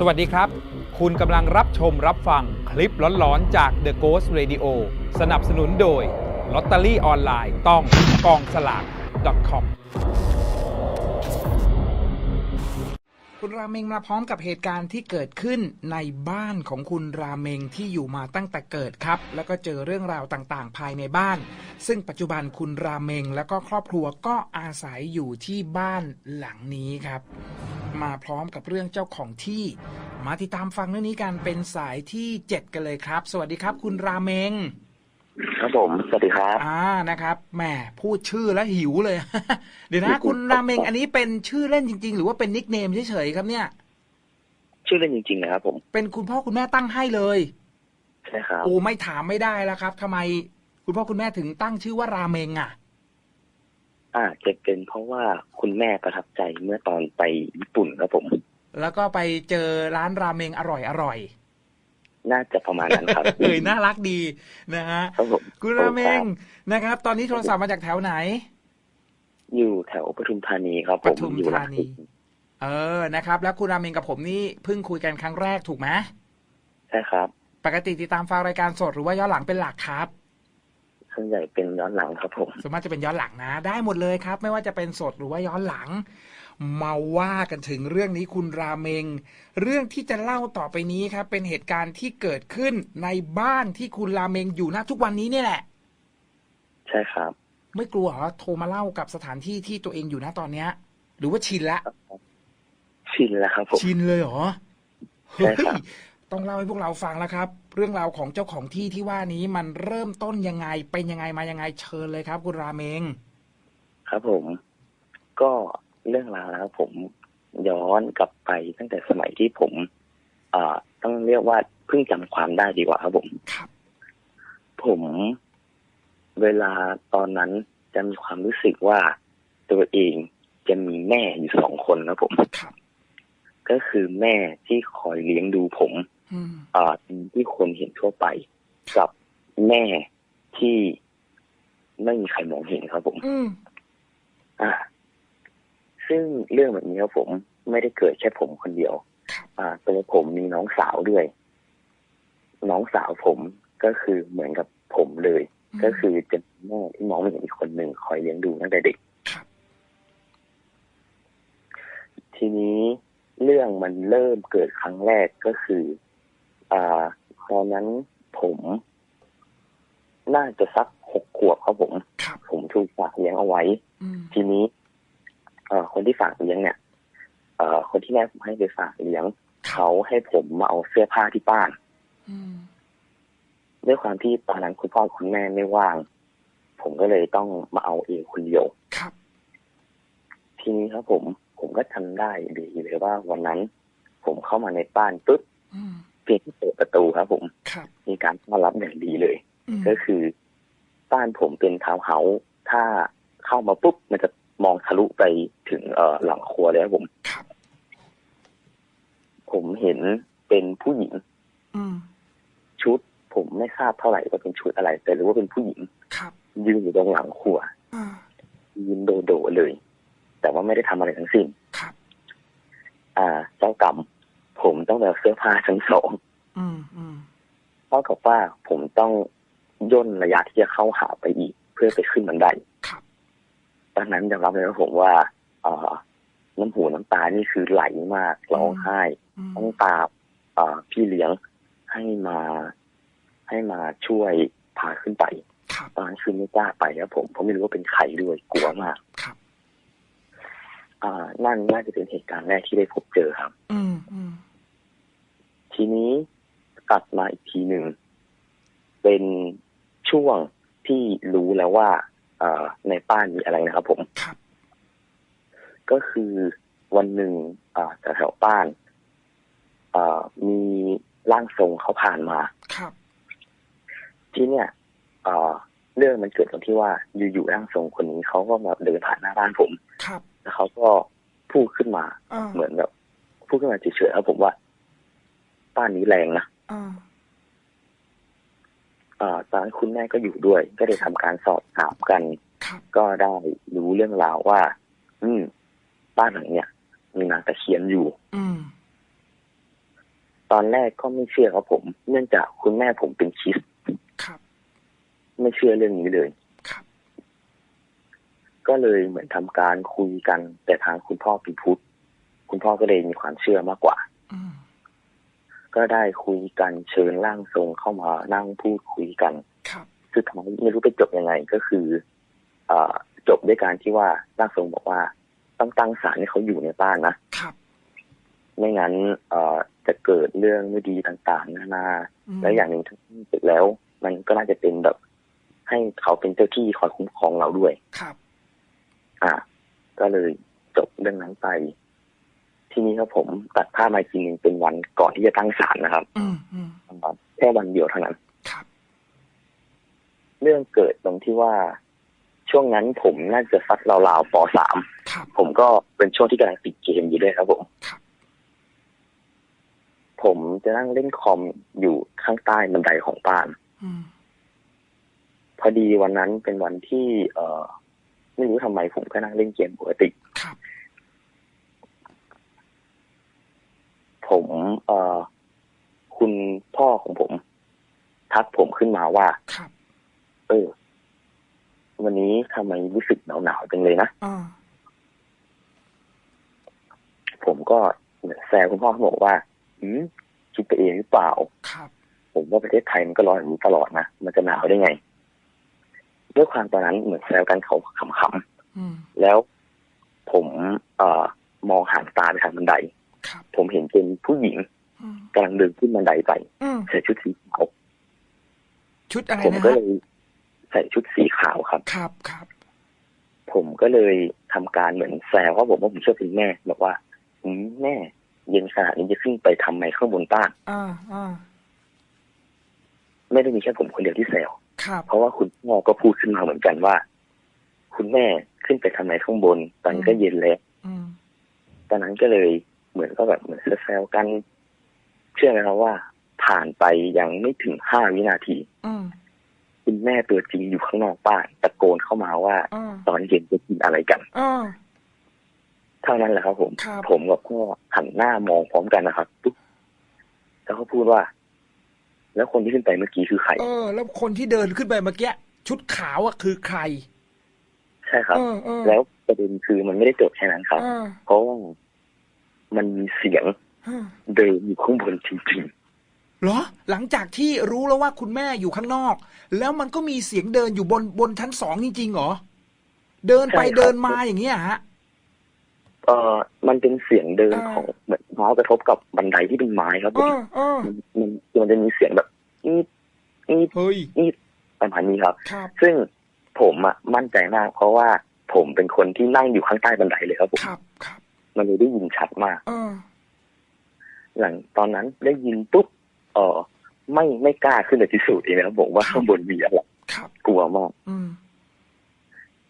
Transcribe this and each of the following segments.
สวัสดีครับ คุณกำลังรับชมรับฟังคลิปหลอนๆ จาก The Ghost Radio สนับสนุนโดยลอตเตอรี่ออนไลน์ต้องกองสลาก .com คุณราเมงมาพร้อมกับเหตุการณ์ที่เกิดขึ้นในบ้านของคุณราเมงที่อยู่มาตั้งแต่เกิดครับ แล้วก็เจอเรื่องราวต่างๆ ภายในบ้าน ซึ่งปัจจุบันคุณราเมงและก็ครอบครัวก็อาศัยอยู่ที่บ้านหลังนี้ครับ มาพร้อมกับเรื่องเจ้าของที่ มาติดตามฟังเรื่องนี้กันเป็นสายที่ 7 กันเลยครับ สวัสดีครับ คุณราเมง ครับผม สวัสดีครับ อ่า นะครับ แหม พูดชื่อแล้วหิวเลย เดี๋ยวนะ คุณราเมง อันนี้เป็นชื่อเล่นจริง ๆ หรือว่าเป็นนิกเนมเฉยๆครับเนี่ย ชื่อเล่นจริงๆนะครับผม เป็นคุณพ่อคุณแม่ตั้งให้เลย ใช่ครับ โอ้ ไม่ถามไม่ได้แล้วครับทำไมคุณพ่อคุณแม่ถึงตั้งชื่อว่าราเมงอะ อ่า จะเป็นเพราะว่าคุณแม่ประทับใจเมื่อตอนไปญี่ปุ่นครับผม แล้วก็ไปเจอร้านราเมงอร่อยอร่อย น่าจะประมาณนั้นครับเอ้ยน่ารักดีนะฮะครับผมคุณราเมงนะครับ ตอนนี้โทรศัพท์มาจากแถวไหน อยู่แถวปทุมธานีครับผมปทุมอยู่ธานีเออนะครับ แล้วคุณราเมงกับผมนี่เพิ่งคุยกันครั้งแรกถูกไหมใช่ครับ ปกติติดตามฟังรายการสดหรือว่าย้อนหลังเป็นหลักครับส่วนใหญ่เป็นย้อนหลังครับผมส่วนมากจะเป็นย้อนหลังนะ ได้หมดเลยครับ ไม่ว่าจะเป็นสดหรือว่าย้อนหลัง มาว่ากันถึงเรื่องนี้คุณราเมง เรื่องที่จะเล่าต่อไปนี้ครับ เป็นเหตุการณ์ที่เกิดขึ้นในบ้านที่คุณราเมงอยู่ณทุกวันนี้เนี่ยแหละ ใช่ครับ ไม่กลัวเหรอโทรมาเล่ากับสถานที่ที่ตัวเองอยู่ณตอนเนี้ย หรือว่าชินละ ชินแล้วครับผมชินเลยเหรอใช่เฮ้ยครับต้องเล่าให้พวกเราฟังแล้วครับ เรื่องราวของเจ้าของที่ที่ว่านี้มันเริ่มต้นยังไงเป็นยังไงมายังไงเชิญเลยครับ คุณราเมง ครับผม ก็ เรื่องราวนะครับผมย้อนกลับไปตั้งแต่สมัยที่ผมอ่าต้องเรียกว่าเพิ่งจำความได้ดีกว่าครับผมครับผมเวลาตอนนั้นจะมีความรู้สึกว่าตัวเองจะมีแม่อยู่สองคนนะผมครับก็คือแม่ที่คอยเลี้ยงดูผมอืมอ่าที่คนเห็นทั่วไป กับแม่ที่ไม่มีใครมองเห็นครับผมอืมอ่า ซึ่งเรื่องแบบนี้ครับผมไม่ได้เกิดแค่ผมคนเดียวครับอ่าตัวผมมีน้องสาวด้วย น้องสาวผมก็คือเหมือนกับผมเลย ก็คือจะมีแม่ที่มองไม่เห็นอีกคนหนึ่งคอยเลี้ยงดูตั้งแต่เด็กครับทีนี้เรื่องมันเริ่มเกิดครั้งแรกก็คือ อ่าตอนนั้นผมน่าจะสักหกขวบครับผมครับผมถูกฝากเลี้ยงเอาไว้อืมทีนี้เอ่อ คนที่ฝากเลี้ยงเนี่ยเอ่อคนที่แม่ผมให้ไปฝากเลี้ยงเขาให้ผมมาเอาเสื้อผ้าที่บ้านอืมด้วยความที่ตอนนั้นคุณพ่อคุณแม่ไม่ว่าง ผมก็เลยต้องมาเอาเองคนเดียวครับ ทีนี้ครับ ผมผมก็ทำได้ดีเลยว่าวันนั้น ผมเข้ามาในบ้านปุ๊บอืมเพียงที่เปิดประตูครับ ผมครับมีการต้อนรับอย่างดีเลยอืมก็คือ บ้านผมเป็นทาวน์เฮาส์ถ้าเข้ามาปุ๊บมันจะ มองทะลุไปถึงเอ่อหลังครัวเลยครับผมครับผมเห็นเป็นผู้หญิง อืมชุด ผมไม่ทราบเท่าไหร่ว่าเป็นชุดอะไร แต่รู้ว่าเป็นผู้หญิง ครับยืนอยู่ตรงหลังครัวอ่ายืนโดโดๆเลย แต่ว่าไม่ได้ทำอะไรทั้งสิ้น ครับ อ่าเจ้ากรรมผมต้องแบบเสื้อผ้าชั้นสองอืมอืมเท่ากับว่าผมต้องย่นระยะที่จะเข้าหาไปอีก เพื่อไปขึ้นบันไดครับ ตอนนั้นยอมรับเลยว่าผมว่าอ่าน้ำหูน้ำตานี่คือไหลมากร้องไห้อืมต้องตามอ่าพี่เลี้ยงให้มา ให้มาช่วยพาขึ้นไปครับตอนนั้นคือไม่กล้าไปครับผมเพราะไม่รู้ว่าเป็นใครด้วยกลัวมากครับอ่านั่นน่าจะเป็นเหตุการณ์แรกที่ได้พบเจอครับอืมอืมทีนี้ตัดมาอีกทีหนึ่งเป็นช่วงที่รู้แล้วว่าเอ่อ ในบ้านมีอะไรนะครับผมครับก็คือวันหนึ่งอ่าแถวๆบ้านอ่ามีร่างทรงเขาผ่านมาครับ ที่เนี่ยอ่าเรื่องมันเกิดตรงที่ว่าอยู่ๆร่างทรงคนนี้เขาก็มาเดินผ่านหน้าบ้านผม ครับ แล้วเขาก็พูดขึ้นมาอ่าเหมือนแบบพูดขึ้นมาเฉยๆแล้วผมว่าบ้านนี้แรงนะอ่าอ่า ตอนนั้นคุณแม่ก็อยู่ด้วย ก็ได้ทำการสอบถามกันครับก็ได้รู้เรื่องราวว่า อืมบ้านหลังเนี่ยมีนางตะเคียนอยู่อืมตอนแรกก็ไม่เชื่อครับผม เนื่องจากคุณแม่ผมเป็นคริสต์ครับไม่เชื่อเรื่องนี้เลยครับก็เลยเหมือนทำการคุยกัน แต่ทางคุณพ่อเป็นพุทธคุณพ่อก็เลยมีความเชื่อมากกว่า อืม ก็ได้คุยกันเชิญร่างทรงเข้ามานั่งพูดคุยกันครับสุดท้ายไม่รู้ไปจบยังไงก็คือเอ่อจบด้วยการที่ว่าร่างทรงบอกว่าต้องตั้งศาลให้เขาอยู่ในบ้านนะครับ ไม่งั้นเอ่อจะเกิดเรื่องไม่ดีต่างๆนานามแล้วอย่างหนึ่งที่เสร็จแล้ว มันก็น่าจะเป็นแบบ ให้เขาเป็นเจ้าที่คอยคุ้มครองเราด้วยครับ อ่า ก็เลยจบเรื่องนั้นไป ทีนี้ครับผมตัดภาพมาอีกทีหนึงเป็นวันก่อนที่จะตั้งศาลนะครับอืมอืมแค่วันเดียวเท่านั้นครับเรื่องเกิดตรงที่ว่าช่วงนั้นผมน่าจะสักราวๆปสามครับผมก็เป็นช่วงที่กำลังติดเกมอยู่ด้วยครับผมครับผมจะนั่งเล่นคอมอยู่ข้างใต้บันไดของบ้านอืมพอดีวันนั้นเป็นวันที่ เอ่อไม่รู้ทำไมผมก็นั่งเล่นเกมปกติ ครับ ผมเอ่อคุณพ่อของผม ทักผมขึ้นมาว่าครับเออ วันนี้ทำไมรู้สึกหนาวหนาวๆจังเลยนะอ่าผมก็เหมือนแซวคุณพ่อเขาบอกว่า อืมคิดไปเองหรือเปล่าครับผมว่าประเทศไทยมันก็ร้อนอย่างนี้ตลอดนะมันจะหนาวได้ไงด้วยความตอนนั้นเหมือนแซวกันเขาขำอืมๆแล้วผมเอ่อมองห่างตาไปทางบันไดครับ ผมเห็นเป็นผู้หญิงอืมกำลังเดินขึ้นบันไดไปอืมใส่ชุดสีขาวชุดอะไรผมนะก็ฮะเลยใส่ชุดสีขาวครับ ครับครับผมก็เลยทำการเหมือนแซวว่าผมว่าผมเชื่อเป็นแม่บอกว่าอืมแม่ เย็นขนาดนี้จะขึ้นไปทำไมข้างบนบ้านอ่าอ่าไม่ได้มีแค่ผมคนเดียวที่แซวครับเพราะว่าคุณพ่อก็พูดขึ้นมาเหมือนกันว่า คุณแม่ขึ้นไปทำไมข้างบน ตอนนี้ก็เย็นแล้วอืมตอนนั้นก็เลย เหมือนก็แบบเหมือนแซวๆกัน เชื่อไหมครับว่า ผ่านไปยังไม่ถึงห้าวินาทีอืมคุณแม่ตัวจริงอยู่ข้างนอกบ้านตะโกนเข้ามาว่าอ่าตอนเย็นจะกินอะไรกันอ่าเท่านั้นแหละครับผมครับผมกับพ่อหันหน้ามองพร้อมกันนะครับปุ๊บแล้วเขาพูดว่า แล้วคนที่ขึ้นไปเมื่อกี้คือใครเออ แล้วคนที่เดินขึ้นไปเมื่อกี้ชุดขาวอะคือใคร ใช่ครับเออเออแล้วประเด็นคือมันไม่ได้จบแค่นั้นครับเออเพราะว่า มันมีเสียงเออเดินอยู่ข้างบนจริงเหรอ หลังจากที่รู้แล้วว่าคุณแม่อยู่ข้างนอก แล้วมันก็มีเสียงเดินอยู่บนบนชั้นสองจริงๆเหรอ เดินไปใช่ครับเดินมาอย่างเงี้ยฮะๆเอ่อมันเป็นเสียงเดินอ่าของเหมือนเท้ากระทบกับบันไดที่เป็นไม้ครับผเอมอเออมันมันมันจะมีเสียงแบบนี่นี่เฮ้ยนี่ประมาณนี้ครับครับซึ่งผมอะมั่นใจมาก เพราะว่าผมเป็นคนที่นั่งอยู่ข้างใต้บันไดเลยครับผมครับครับ มันเลยได้ยินชัดมากเออหลังตอนนั้นได้ยินปุ๊บเออไม่ไม่กล้าขึ้นไปพิสูจน์เองนะครับผมว่าข้างบนมีอะไรครับกลัวมากอืม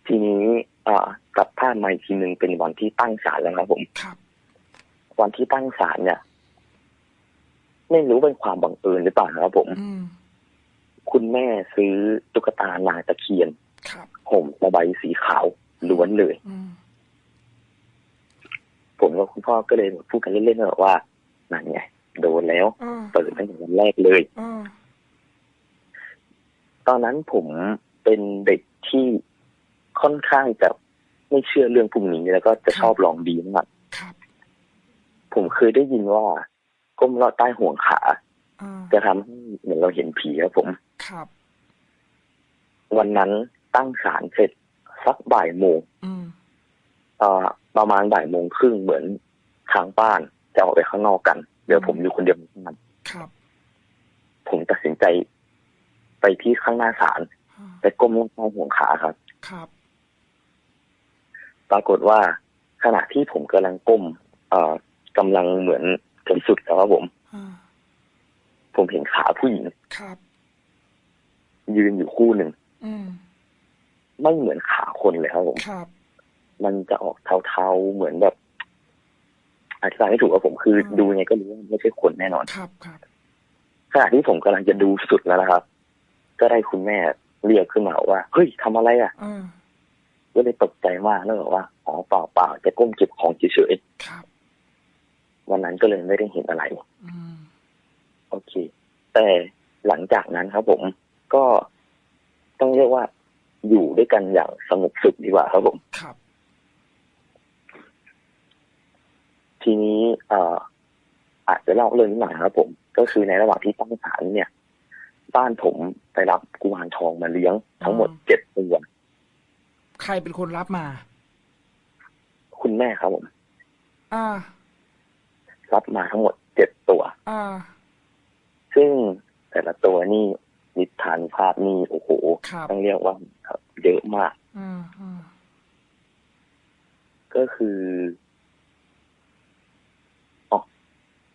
ทีนี้เอ่อกลับภาพมาอีกทีหนึ่งเป็นวันที่ตั้งศาลแล้วครับผมครับวันที่ตั้งศาลเนี่ย ไม่รู้เป็นความบังเอิญหรือเปล่านะครับผมอืมคุณแม่ซื้อตุ๊กตานางตะเคียนครับห่มสบายสีขาวล้วนเลยอืม ผมกับคุณพ่อก็เลยพูดกันเล่นๆแบบว่านั่นไงโดนแล้วเออเปิดตั้งแต่วันแรกเลยเออตอนนั้นผมเป็นเด็กที่ค่อนข้างจะไม่เชื่อเรื่องพวกนี้แล้วก็จะชอบลองดีมากครับผมเคยได้ยินว่าก้มลอดใต้ห่วงขาเออจะทำให้เหมือนเราเห็นผีครับผมครับวันนั้นตั้งศาลเสร็จสักบ่ายโมงอืมเอ่อ ประมาณบ่ายโมงครึ่งเหมือนทางบ้านจะออกไปข้างนอกกัน เดี๋ยวผมอยู่คนเดียวในบ้านครับผมตัดสินใจ ไปที่ข้างหน้าศาลอ่าไปก้มลงใต้ห่วงขาครับ ครับ ปรากฏว่าขณะที่ผมกำลังก้ม เอ่อกำลังเหมือนจนสุดแล้วครับผมอ่าผมเห็นขาผู้หญิงครับ ยืนอยู่คู่หนึ่งอืมไม่เหมือนขาคนเลยครับผมครับ มันจะออกเทาๆเหมือนแบบอธิบายไม่ถูกครับผมคืออืมดูยังไงก็รู้ว่าไม่ใช่คนแน่นอนครับครับขณะที่ผมกำลังจะดูสุดแล้วนะครับ ก็ได้คุณแม่เรียกขึ้นมาว่าเฮ้ยทำอะไรอะเออก็เลยตกใจมากแล้วบอกว่าอ๋อเปล่าเปล่าจะก้มเก็บของเฉยครับๆวันนั้นก็เลยไม่ได้เห็นอะไรอืมโอเค แต่หลังจากนั้นครับ ผมก็ต้องเรียกว่าอยู่ด้วยกันอย่างสงบสุขดีกว่าครับผมครับ ทีนี้เอ่ออาจจะเล่าเรื่องนี้หน่อยครับ ผม ก็คือในระหว่างที่ตั้งศาลเนี่ย บ้านผมไปรับกุมารทองมาเลี้ยงทั้งหมดอืมเจ็ดตัวใครเป็นคนรับมา คุณแม่ครับผม อ่า รับมาทั้งหมดเจ็ดตัว อ่า ซึ่งแต่ละตัวนี่นิทานภาพนี่โอ้โหครับต้องเรียกว่าเยอะมาก อืมอืมก็คือ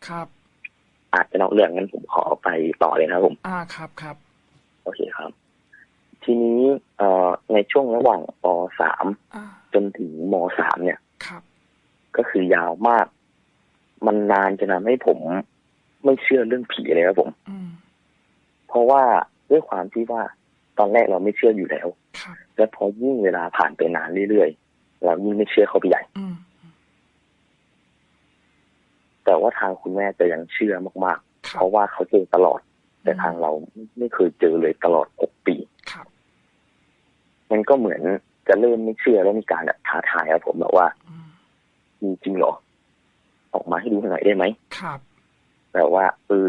ครับ อาจจะนอกเรื่องงั้นผมขอไปต่อเลยนะครับผม อ่าครับครับ โอเคครับ ทีนี้เอ่อในช่วงระหว่างปสามอ่าจนถึงมสามเนี่ยครับ ก็คือยาวมาก มันนานจะทำให้ผมไม่เชื่อเรื่องผีเลยครับผมอืมเพราะว่าด้วยความที่ว่าตอนแรกเราไม่เชื่ออยู่แล้วครับและพอยิ่งเวลาผ่านไปนานเรื่อยๆ เรายิ่งไม่เชื่อเขาไปใหญ่ อืม แต่ว่าทางคุณแม่จะยังเชื่อมากๆคเพรับราะว่าเขาเจอตลอด แต่ทางเราไม่เคยเจอเลยตลอดหกปีครับมันก็เหมือนจะเริ่มไม่เชื่อแล้วมีการแบบท้าทายครับผมแบบว่าอืมมีจริงเหรอ ออกมาให้ดูหน่อยได้ไหมครับแบบว่าเออ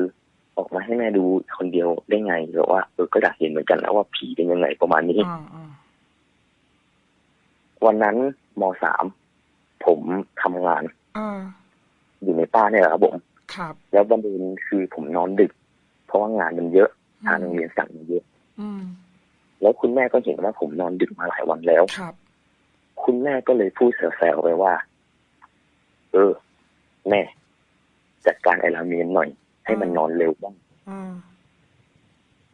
ออกมาให้แม่ดูคนเดียวได้ไงแบบว่าเออก็อยากเห็นเหมือนกันนะว่าผีเป็นยังไงประมาณนี้อ่าอ่าวันนั้นมสามผมทำงานอ่าอยู่ในบ้านเนี่ยแหละครับผมครับ แล้วบันเด็นคือผมนอนดึก เพราะว่างานมันเยอะทางโรงเรียนสั่งมาเยอะอืมแล้วคุณแม่ก็เห็นว่าผมนอนดึกมาหลายวันแล้วครับ คุณแม่ก็เลยพูดแซวๆไปว่า เออ แม่ จัดการไอลาเมียนหน่อย ให้มันนอนเร็วบ้างอ่า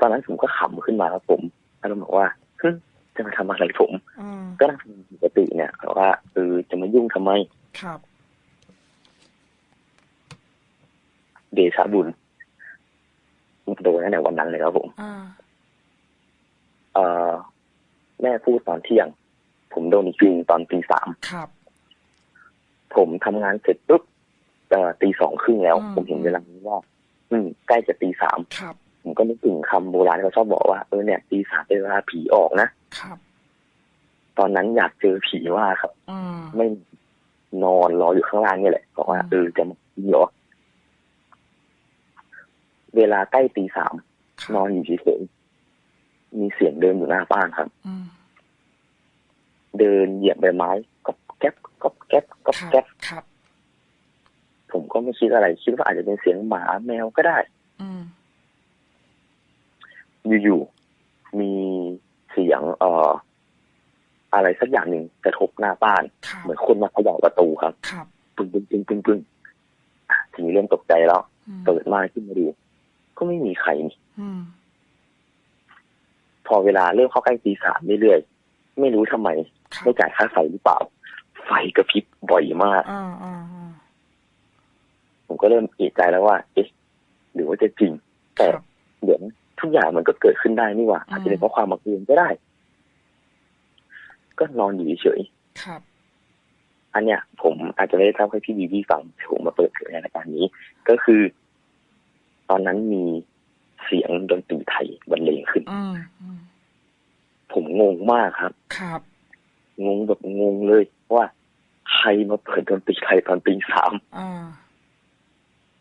ตอนนั้นผมก็ขำขึ้นมาครับผมอารมณ์บอกว่าเฮ้ยจะมาทำอะไรผมอ่าก็นั่งทำปกติเนี่ยแต่ว่าเออจะมายุ่งทำไม ครับ เดชะบุญโดนตั้งแต่วันนั้นเลยครับผมอ่าเอ่อแม่พูดตอนเที่ยง ผมโดนอีกทีตอนตีสามครับผมทำงานเสร็จปุ๊บเอ่อตีสองครึ่งแล้วอืมผมเห็นเวลานี้ว่า อืม ใกล้จะตีสามครับผมก็นึกถึงคำโบราณเขาชอบบอกว่าเออเนี่ยตีสามเป็นเวลาผีออกนะครับ ตอนนั้นอยากเจอผีว่ากครับอ่าไม่นอนรออยู่ข้างล่างเนี่ยแหละบอกว่าอืมเออจะมาผีเหรอ เวลาใกล้ตีสามครันอนอยู่เฉยๆมีเสียงเดินอยู่หน้าบ้านครับอืมเดินเหยียบใบไม้ก็แก๊บก็แก๊บก็ครับแก๊บครับผมก็ไม่คิดอะไร คิดว่าอาจจะเป็นเสียงหมาแมวก็ได้อืมอยู่ๆมีเสียงเอ่ออะไรสักอย่างหนึ่งกระทบหน้าบ้านครับเหมือนคนมาเขย่าประตูครับครับปึ้งปึ้งปึ้งปึ้งปึ้งอะทีนี้เริ่มตกใจแล้วอืมเปิดม่านขึ้นมาดู ก็ไม่มีใครนี่อืมพอเวลาเริ่มเข้าใกล้ตีสามเรื่อยๆไม่รู้ทำไมครับไม่จ่ายค่าไฟหรือเปล่า ไฟกระพริบบ่อยมากอ่าอ่าอ่าผมก็เริ่มเอะใจแล้วว่า เอ๊ะหรือว่าจะจริง แต่ครับเดี๋ยวทุกอย่างมันก็เกิดขึ้นได้นี่หว่าอืมอาจจะเป็นเพราะความบังเอิญก็ได้ ก็นอนอยู่เฉยครับๆอันเนี้ย ผมอาจจะไม่ได้เล่าให้พี่บีบีฟังแต่ผมมาเปิดเผยในรายการนี้ ก็คือ ตอนนั้นมีเสียงดนตรีไทยบรรเลงขึ้นอืมอืมผมงงมากครับ ครับ งงแบบงงเลยว่าใครมาเปิดดนตรีไทยตอนตีสามอ่า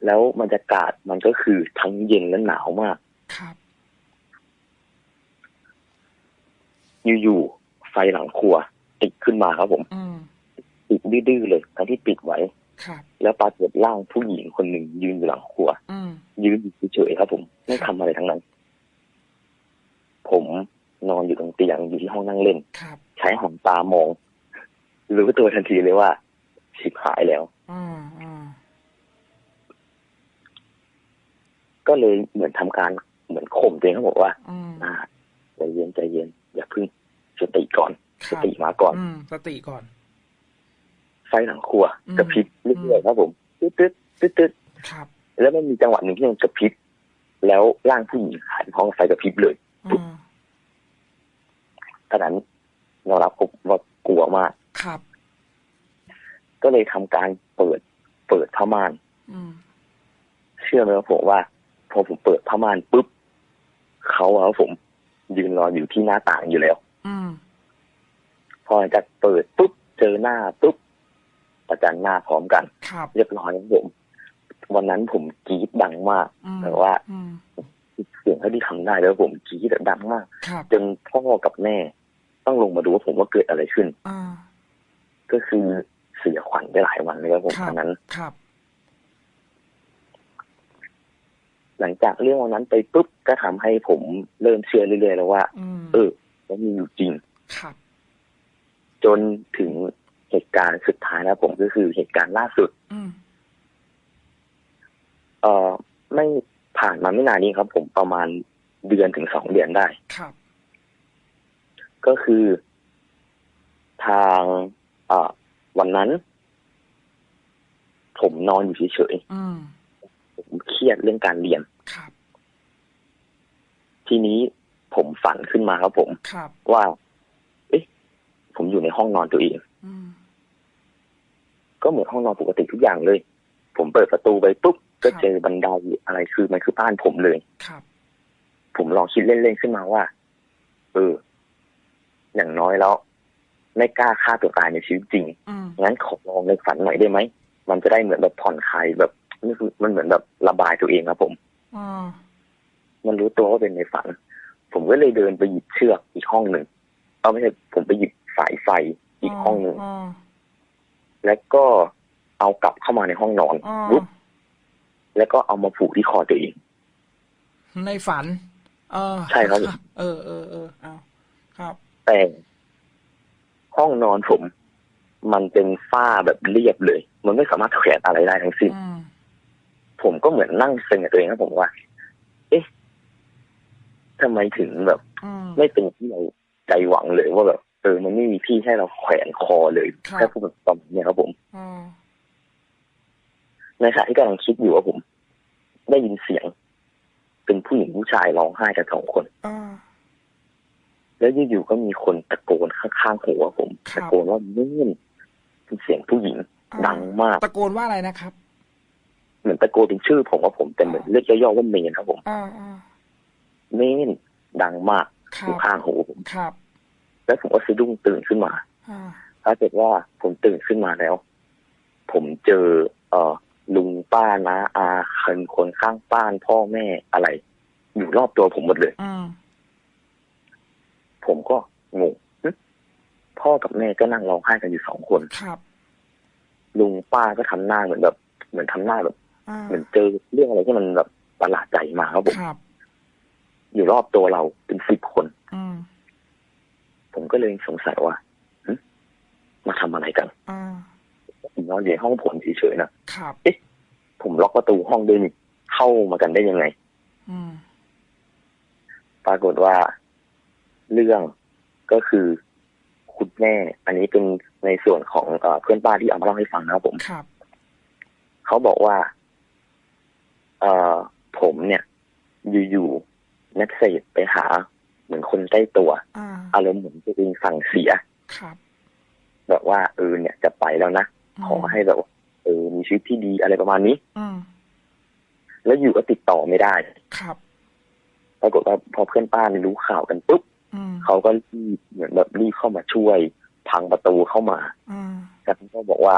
แล้วบรรยากาศมันก็คือทั้งเย็นและหนาวมาก ครับ อยู่ๆไฟหลังครัว ติดขึ้นมาครับผมอืมติดดื้อๆเลยทั้งที่ปิดไว้ครับ แล้วปรากฏร่างผู้หญิงคนหนึ่งยืนอยู่หลังครัวอืมยืนอยู่เฉยๆครับผมไม่ทำอะไรทั้งนั้น ผมนอนอยู่ตรงเตียงอยู่ที่ห้องนั่งเล่นครับใช้หางตามองรู้ตัวทันทีเลยว่าชิบหายแล้วอ่าอ่าก็เลยเหมือนทำการเหมือนข่มตัวเองเขาบอกว่าอืมอ่าใจเย็นใจเย็นอย่าเพึ่งสติก่อนคสรับติมาก่อนอืมสติก่อน ไฟหลังครัวอืมกระพริบเรื่อยๆครับผมตึ๊ดตึ๊ดตึ๊ดตึ๊ดครับแล้วมันมีจังหวะหนึ่งที่มันกระพริบแล้วร่างผู้หญิงหายไปพร้อมกับไฟกระพริบเลยอ่าตอนนั้นยอมรับผมว่ากลัวมากครับ ก็เลยทำการเปิด เปิดผ้าม่านอืมเชื่อไหมว่าผมว่า พอผมเปิดผ้าม่านปุ๊บเขาอะครับผม ยืนรออยู่ที่หน้าต่างอยู่แล้วอืมพอหลังจากเปิดปุ๊บเจอหน้าปุ๊บ ประจันหน้าพร้อมกันครับเรียบร้อยครับผมวันนั้นผมกรี๊ดดังมากอืมแต่ว่าอืมเสียงเท่าที่ทำได้แล้วผมกรี๊ดดังมากครับจนพ่อกับแม่ต้องลงมาดูว่าผมว่าเกิดอะไรขึ้นอ่าก็คือเสียขวัญไปหลายวันเลยครับผมครับอันนั้นครับ หลังจากเรื่องวันนั้นไปปุ๊บก็ทำให้ผมเริ่มเชื่อเรื่อยๆแล้วว่าอืมเออมันมีอยู่จริงครับ จนถึง เหตุการณ์สุดท้ายแล้วผมก็คือเหตุการณ์ล่าสุดอืมเอ่อไม่ผ่านมาไม่นานนี้ครับ ผมประมาณเดือนถึงสองเดือนได้ครับ ก็คือทางเอ่อวันนั้น ผมนอนอยู่เฉยอืมๆผมเครียดเรื่องการเรียนครับทีนี้ผมฝันขึ้นมาครับผมครับว่า เอ๊ะ ผมอยู่ในห้องนอนตัวเองอืม ก็เหมือนห้องนอนปกติทุกอย่างเลย ผมเปิดประตูไปปุ๊บก็ครับเจอบันไดอะไรคือมันคือบ้านผมเลยครับ ผมลองคิดเล่นๆขึ้นมาว่า เออ อย่างน้อยแล้ว ไม่กล้าฆ่าตัวตายในชีวิตจริงอืมงั้นขอลองในฝันหน่อยได้ไหมมันจะได้เหมือนแบบผ่อนคลายแบบนี่คือมันเหมือนแบบระบายตัวเองครับผมอ่ามันรู้ตัวว่าเป็นในฝัน ผมก็เลยเดินไปหยิบเชือกอีกห้องหนึ่งเอาไม่ใช่ผมไปหยิบสายไฟอีกห้องหนึ่งอ่า แล้วก็เอากลับเข้ามาในห้องนอนอ่าปุ๊บแล้วก็เอามาผูกที่คอตัวเอง ในฝัน เออ ใช่ครับ เออเออเออเอาครับ แต่ห้องนอนผม มันเป็นฝ้าแบบเรียบเลย มันไม่สามารถแขวนอะไรได้ทั้งสิ้นอืมผมก็เหมือนนั่งเซ็งกับตัวเองครับผมว่า เอ๊ะทำไมถึงแบบอืมไม่เป็นที่เราใจหวังเลยว่าแบบเออมันไม่มีที่ให้เราแขวนคอเลยครับแค่พูดแบบตอนนี้ครับผมอ่าในขณะที่กำลังคิดอยู่ว่าผม ได้ยินเสียง เป็นผู้หญิงผู้ชายร้องไห้กันสองคนอ่าแล้วอยู่ๆก็มีคนตะโกนข้างๆหัวผมครับตะโกนว่าเมื่นเป็นเสียงผู้หญิงอ่าดังมากตะโกนว่าอะไรนะครับ เหมือนตะโกนเป็นชื่อผมว่าผมแต่เหมือนเรียกย่อๆว่าเมนครับผมอ่าอ่าเมนดังมากคอรัยู่บข้างหูผมครับ แล้วผมก็สะดุ้งตื่นขึ้นมาอ่าถ้าเกิดว่าผมตื่นขึ้นมาแล้ว ผมเจอ เอ่อลุงป้านะอาคนคนข้างบ้านพ่อแม่อะไร อยู่รอบตัวผมหมดเลยอืมผมก็งงหึพ่อกับแม่ก็นั่งร้องไห้กันอยู่สองคนครับลุงป้าก็ทำหน้าเหมือนแบบ เหมือนทำหน้าแบบอ่าเหมือนเจอเรื่องอะไรที่มันแบบประหลาดใจมาครับผมครับอยู่รอบตัวเราเป็นสิบคนอืม ผมก็เลยสงสัยว่าหึมาทำอะไรกันอ่าผมนอนอยู่ในห้องผมเฉยๆนะครับผมล็อกประตูห้องด้วยนี่เข้ามากันได้ยังไงอืมปรากฏว่าเรื่องก็คือคุณแม่ อันนี้เป็นในส่วนของเออเพื่อนป้าที่เอามาเล่าให้ฟังนะครับผมครับเขาบอกว่า เอ่อผมเนี่ย อยู่ๆนักเสพไปหา เหมือนคนใกล้ตัวอ่าอารมณ์เหมือนตัวเองสั่งเสียครับแบบว่าเออเนี่ยจะไปแล้วนะมขอให้แบบว่าเออมีชีวิตที่ดีอะไรประมาณนี้อืมแล้วอยู่ก็ติดต่อไม่ได้ครับปรากฏว่าพอเพื่อนป้าเนี่ยรู้ข่าวกันปุ๊บอืมเขาก็รีบเหมือนแบบรีบเข้ามาช่วยพังประตูเข้ามาอืมแต่เขาก็บอกว่า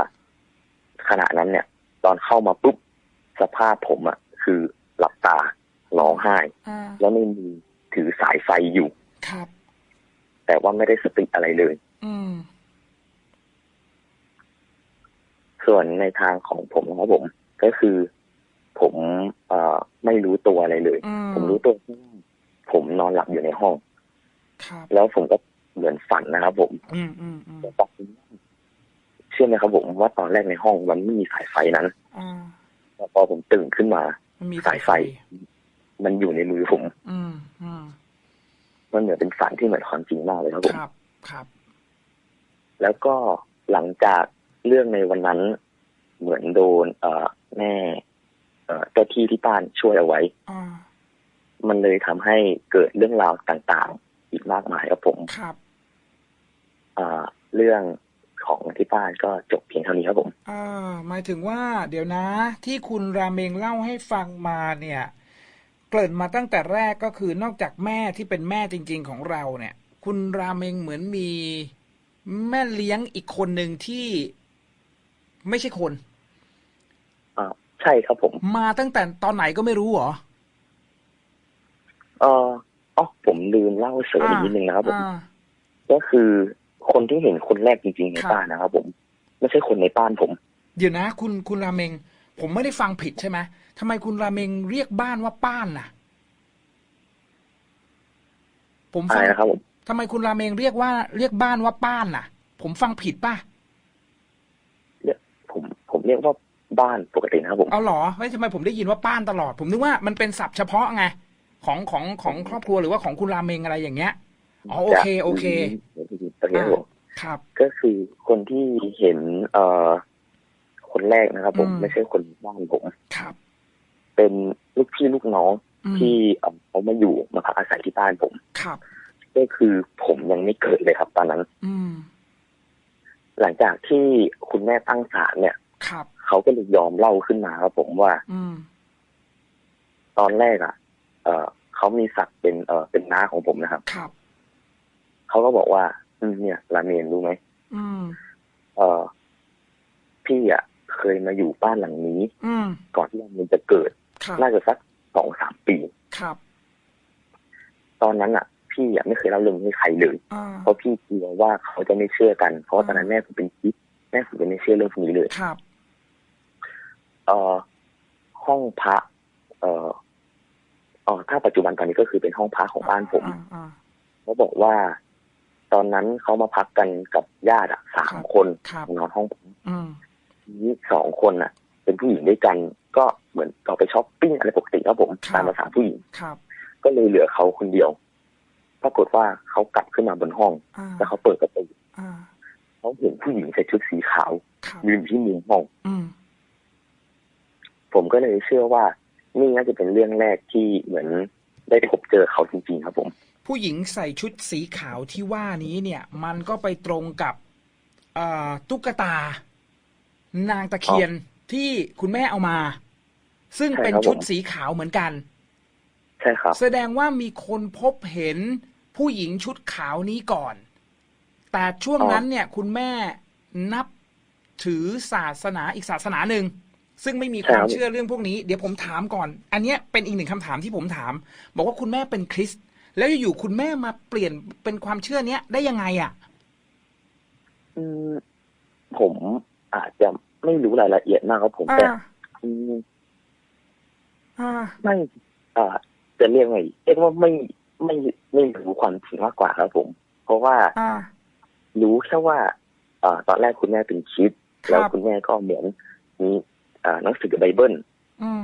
ขณะนั้นเนี่ย ตอนเข้ามาปุ๊บสภาพผมอะคือหลับตาร้องไห้อ่าแล้วไม่มี ถือสายไฟอยู่ครับ แต่ว่าไม่ได้สติอะไรเลย อืม ส่วนในทางของผมนะครับผม ก็คือ ผมเอ่อไม่รู้ตัวอะไรเลยอืมผมรู้ตัวแค่ว่าผมนอนหลับอยู่ในห้องครับแล้วผมก็เหมือนฝันนะครับผม อืมอืมอืมแต่ตอนนี้เชื่อไหมครับผมว่าตอนแรกในห้องมันไม่มีสายไฟนั้นอ่าแต่พอผมตื่นขึ้นมามันมีสายไฟ มันอยู่ในมือผม อืมอื มมันเหมือนเป็นฝันที่เหมือนความจริงมากเลยครับผมครับครับ แล้วก็หลังจากเรื่องในวันนั้นเหมือนโดน เอ่อแม่เอ่อเจ้าที่ที่บ้านช่วยเอาไว้อ่ามันเลยทำให้เกิดเรื่องราวต่างๆ อีกมากมายครับผมครับอ่าเรื่องของที่บ้านก็จบเพียงเท่านี้ครับผมอ่าหมายถึงว่า เดี๋ยวนะ ที่คุณราเมงเล่าให้ฟังมาเนี่ย เกริ่นมาตั้งแต่แรกก็คือนอกจากแม่ที่เป็นแม่จริง ๆ ของเราเนี่ย คุณราเมงเหมือนมีแม่เลี้ยงอีกคนหนึ่งที่ไม่ใช่คนอ่าใช่ครับผม มาตั้งแต่ตอนไหนก็ไม่รู้เหรอเอออ๋อผมลืมเล่าเสริมอีกนิดนึงนะครับผมอ่าก็คือคนที่เห็นคนแรกจริงๆในครับบ้านนะครับผม ไม่ใช่คนในบ้านผม เดี๋ยวนะ คุณคุณราเมง ผมไม่ได้ฟังผิดใช่ไหมทำไมคุณราเมงเรียกบ้านว่าป้านน่ะ ผมอะฟัไรงนะครับผมทำไมคุณราเมงเรียกว่าเรียกบ้านว่าป้านน่ะ ผมฟังผิดป่ะผมผมเรียกว่าบ้านปกตินะครับผมเอาเหรอไม่ทำไมผมได้ยินว่าป้านตลอด ผมนึกว่ามันเป็นศัพท์เฉพาะไงของของของครอบครัวหรือว่าของคุณราเมงอะไรอย่างเงี้ยอ๋อโอเคโอเคโอเคครับผมครับ ก็คือคนที่เห็น เอ่อ คนแรกนะครับผมอืมไม่ใช่คนบ้านผมครับ เป็นลูกพี่ลูกน้องอืมที่เอ่อเขามาอยู่มาพักอาศัยที่บ้านผมครับ ก็คือผมยังไม่เกิดเลยครับตอนนั้น อืมหลังจากที่คุณแม่ตั้งศาลเนี่ยครับเขาก็เลยยอมเล่าขึ้นมาครับผมว่า อืมตอนแรกอะ เอ่อเขามีศักดิ์เป็นเอ่อเป็นน้าของผมนะครับ ครับเขาก็บอกว่า อืมเนี่ยราเมนรู้ไหมอืมเอ่อพี่อะ เคยมาอยู่บ้านหลังนี้อืมก่อนที่ราเมนจะเกิดครับน่าจะสักสองสามปีครับ ตอนนั้นอะ พี่อะไม่เคยเล่าเรื่องนี้ให้ใครเลยอ่าเพราะพี่กลัวว่าเขาจะไม่เชื่อกัน เพราะว่าตอนนั้นแม่ผมเป็นคริดแม่ผมจะไม่เชื่อเรื่องพวกนี้เลยครับ เอ่อห้องพระ เอ่อเอ๋อถ้าปัจจุบันตอนนี้ก็คือเป็นห้องพระของบ้านผมอ่าอ่าเขาบอกว่าตอนนั้นเขามาพักกันกับญาติอะสามครับคนครับนอนห้องผม อืมนี้สองคนอะ เป็นผู้หญิงด้วยกัน ก็เหมือนออกไปช้อปปิ้งอะไรปกติครับผมครับตามภาษาผู้หญิงครับ ก็เลยเหลือเขาคนเดียว ปรากฏว่าเขากลับขึ้นมาบนห้องอ่าแล้วเขาเปิดประตูอ่าเขาเห็นผู้หญิงใส่ชุดสีขาวครับยืนอยู่ที่มุมห้องอืมผมก็เลยเชื่อว่า นี่น่าจะเป็นเรื่องแรกที่เหมือนได้พบเจอเขาจริงๆครับผม ผู้หญิงใส่ชุดสีขาวที่ว่านี้เนี่ย มันก็ไปตรงกับเอ่อตุ๊กตา นางตะเคียนที่คุณแม่เอามา ซึ่งใช่เป็นครับชุดผมสีขาวเหมือนกัน ใช่ครับ แสดงว่ามีคนพบเห็นผู้หญิงชุดขาวนี้ก่อน แต่ช่วงอ๋อนั้นเนี่ย คุณแม่นับถือศาสนาอีกศาสนาหนึ่งซึ่งไม่มีความเชื่อเรื่องพวกนี้ เดี๋ยวผมถามก่อน อันเนี้ยเป็นอีกหนึ่งคำถามที่ผมถาม บอกว่าคุณแม่เป็นคริสต์แล้วอยู่ๆคุณแม่มาเปลี่ยนเป็นความเชื่อเนี้ยได้ยังไงอะอืมผม อาจจะไม่รู้รายละเอียดมากครับผมอ่าแต่อืมอ่าไม่อ่าจะเรียกไงเรียกว่าไม่ไม่ไม่รู้ความจริงมากกว่าครับผม เพราะว่าอ่ารู้แค่ว่าเอ่อตอนแรกคุณแม่เป็นคริดครับแล้วคุณแม่ก็เหมือนมีเอ่อหนังสือไบเบิลอืม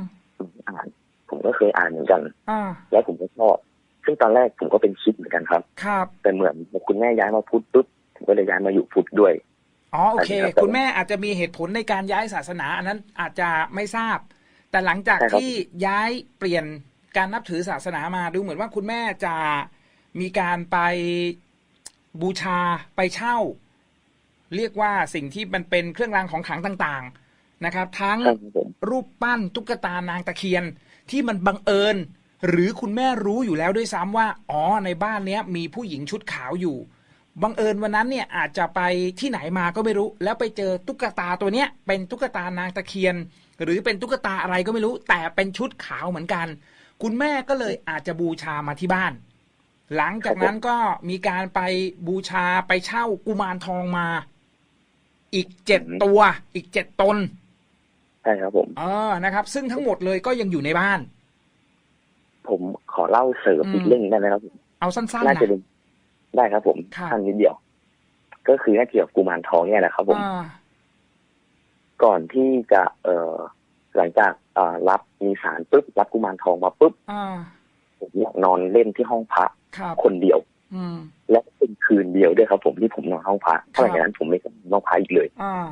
อ่านผมก็เคยอ่านเหมือนกันอ่าแล้วผมก็ชอบซึ่งตอนแรกผมก็เป็นคริดเหมือนกันครับ ครับ แต่เหมือนพอคุณแม่ย้ายมาพุทธปุ๊บผมก็เลยย้ายมาอยู่พุทธด้วย อ๋อโอเคใช่ครับคุณแม่อาจจะมีเหตุผลในการย้ายศาสนา อันนั้นอาจจะไม่ทราบ แต่หลังจากใช่ครับที่ย้ายเปลี่ยนการนับถือศาสนามาดูเหมือนว่าคุณแม่จะมีการไปบูชาไปเช่า เรียกว่าสิ่งที่มันเป็นเครื่องรางของขลังต่าง ๆนะครับ ทั้งใช่ครับผมรูปปั้นตุ๊กตานางตะเคียนที่มันบังเอิญ หรือคุณแม่รู้อยู่แล้วด้วยซ้ำว่า อ๋อในบ้านเนี้ย มีผู้หญิงชุดขาวอยู่ บังเอิญวันนั้นเนี่ยอาจจะไปที่ไหนมาก็ไม่รู้ แล้วไปเจอตุ๊กตาตัวเนี้ยเป็นตุ๊กตานางตะเคียน หรือเป็นตุ๊กตาอะไรก็ไม่รู้ แต่เป็นชุดขาวเหมือนกัน คุณแม่ก็เลยอาจจะบูชามาที่บ้าน หลังจากนั้นก็มีการไปบูชาไปเช่ากุมารทองมา อีกเจ็ดตัว อีกเจ็ดตนใช่ครับผมเออนะครับ ซึ่งทั้งหมดเลยก็ยังอยู่ในบ้าน ผมขอเล่าเสริมอืมอีกเรื่องหนึงได้ไหมครับผมเอาสั้นๆน่านะจะเป็น ได้ครับผมค่ะท่านนิดเดียว ก็คือน่าเกี่ยวกับกุมารทองเนี่ยแหละครับผมอ่าก่อนที่จะเอ่อหลังจากเอ่อรับมีสารปุ๊บรับกุมารทองมาปุ๊บอ่าผมอยากนอนเล่นที่ห้องพระครับคนเดียวอืมและเป็นคืนเดียวด้วยครับ ผมที่ผมนอนห้องพระเพราะหลังครับจากนั้นผมไม่กลับห้องพระอีกเลยอ่า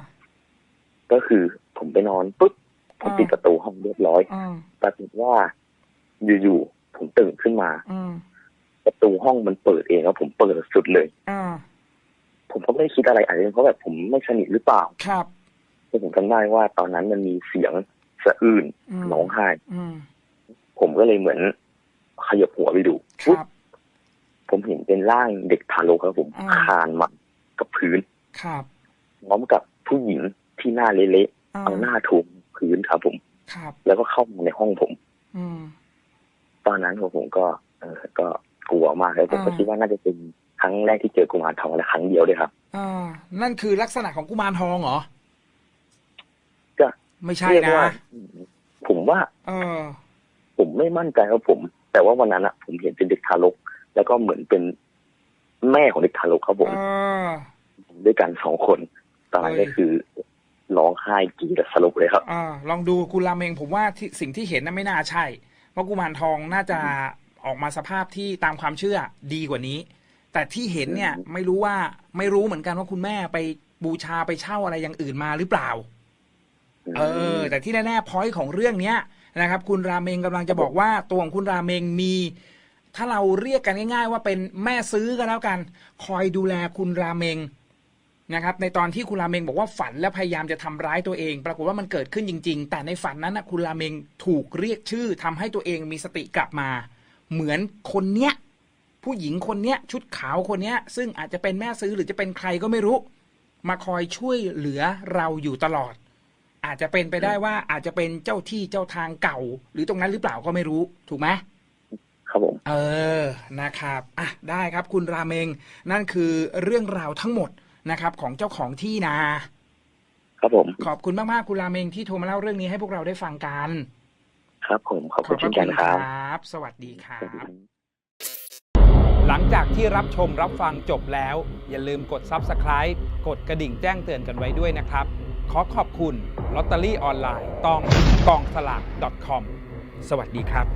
ก็คือผมไปนอนปุ๊บผมอ่าปิดประตูห้องเรียบร้อยอ่าปรากฏว่าอยู่ๆผมตื่นขึ้นมาอืม ประตูห้องมันเปิดเองแล้วผมเปิดสุดเลยอ่าผมก็ไม่ได้คิดอะไรอาจจะเป็นเพราะแบบผมไม่สนิทหรือเปล่า ครับแต่ผมจำได้ว่าตอนนั้นมันมีเสียงสะอื้นอืมร้องไห้อืมผมก็เลยเหมือนขยับหัวไปดูคปุ๊บรับผมเห็นเป็นร่างเด็กทารกครับผมอ่าคลานมากับพื้น ครับพร้อมกับผู้หญิงที่หน้าเละๆอ่าเอาหน้าทุบพื้นครับผมครับ แล้วก็เข้ามาในห้องผม อืมตอนนั้นผมผมก็ เออก็ กลัวมากเลยผมก็อ่าคิดว่าน่าจะเป็นครั้งแรกที่เจอกุมารทองและครั้งเดียวด้วยครับอ่านั่นคือลักษณะของกุมารทองเหรอก็ไม่ใช่เรียกนะว่าผมว่าเออผมไม่มั่นใจครับผม แต่ว่าวันนั้นอะผมเห็นเป็นเด็กทารก แล้วก็เหมือนเป็นแม่ของเด็กทารกครับผมเออด้วยกันสองคนตอนนั้นเฮ้ก็ยคือร้องไห้กรีดสลบเลยครับอ่าลองดูคุณรามเองผมว่าที่สิ่งที่เห็นน่ะไม่น่าใช่ เพราะกุมารทองน่าจะ ออกมาสภาพที่ตามความเชื่อดีกว่านี้ แต่ที่เห็นเนี่ยอืมไม่รู้ว่าไม่รู้เหมือนกันว่าคุณแม่ไปบูชาไปเช่าอะไรอย่างอื่นมาหรือเปล่า เออ แต่ที่แน่ๆพอยต์ของเรื่องเนี้ยนะครับ คุณราเมงกำลังจะบอกว่าตัวของคุณราเมงมี ถ้าเราเรียกกันง่าย ๆ ว่าเป็นแม่ซื้อกันแล้วกัน คอยดูแลคุณราเมงนะครับ ในตอนที่คุณราเมงบอกว่าฝันและพยายามจะทำร้ายตัวเอง ปรากฏว่ามันเกิดขึ้นจริง ๆ แต่ในฝันนั้นนะคุณราเมงถูกเรียกชื่อทำให้ตัวเองมีสติกลับมา เหมือนคนเนี้ย ผู้หญิงคนเนี้ย ชุดขาวคนเนี้ย ซึ่งอาจจะเป็นแม่ซื้อหรือจะเป็นใครก็ไม่รู้ มาคอยช่วยเหลือเราอยู่ตลอด อาจจะเป็นไปได้ว่าอาจจะเป็นเจ้าที่เจ้าทางเก่า หรือตรงนั้นหรือเปล่าก็ไม่รู้ ถูกไหมครับผมเออนะครับอะได้ครับคุณราเมง นั่นคือเรื่องราวทั้งหมดนะครับ ของเจ้าของที่นา ครับผม ขอบคุณมากๆคุณราเมงที่โทรมาเล่าเรื่องนี้ให้พวกเราได้ฟังกัน ครับผมขอบคุณเช่นกันครับ สวัสดีครับ หลังจากที่รับชมรับฟังจบแล้ว อย่าลืมกด Subscribe กดกระดิ่งแจ้งเตือนกันไว้ด้วยนะครับ ขอขอบคุณลอตเตอรี่ออนไลน์ตองกองสลาก .com สวัสดีครับ